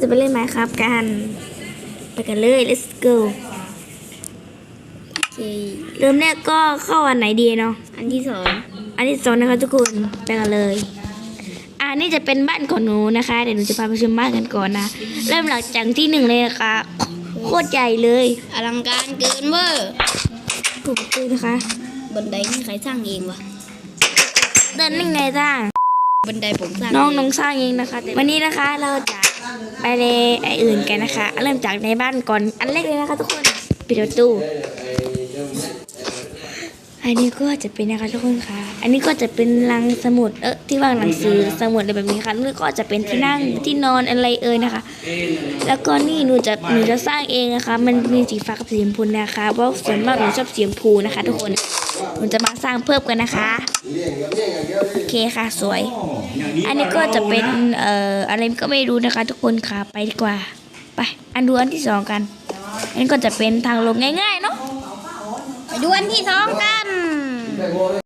จะไปเล่นไม้ครับกัน ไปกันเลย let's go โอเคเริ่มแรกก็เข้าอันไหนดีเนาะ อันที่สองอันที่สองนะคะทุกคนไปกันเลย อ่านี่จะเป็นบ้านของหนูนะคะ เดี๋ยวหนูจะพาไปชมบ้านกันก่อนนะ เริ่มหลังจากที่หนึ่งเลยนะคะโคตรใหญ่เลยอลังการเกินเวอร์ถูกตื้อนะคะ บันไดนี่ใครสร้างเองวะเดินยังไงจ้างบันไดผมสร้างน้องเน้องสร้างเองนะคะแต่วันนี้นะคะเราจะ ไปในไออื่นกันนะคะ เริ่มจากในบ้านก่อน อันแรกเลยนะคะทุกคน ปิดประตู อันนี้ก็จะเป็นนะคะทุกคนค่ะ อันนี้ก็จะเป็นลังสมุดเออที่วางหนังสือสมุดอะไรแบบนี้ค่ะนี่ก็จะเป็นที่นั่งที่นอนอะไรเอ่ยนะคะ แล้วก็นี่หนูจะหนูจะสร้างเองนะคะ มันมีสีฟ้ากับสีชมพูนะคะเพราะส่วนมากหนูชอบสีชมพูนะคะ ทุกคนหนูจะมาสร้างเพิ่มกันนะคะโอเคค่ะสวย อันนี้ก็จะเป็นเอ่ออะไรก็ไม่รู้นะคะ ทุกคนค่ะไปดีกว่า ไปอันดูอันที่สองกันอันนี้ก็จะเป็นทางลงง่ายๆเนาะไปดูอันที่สองกัน 泰国的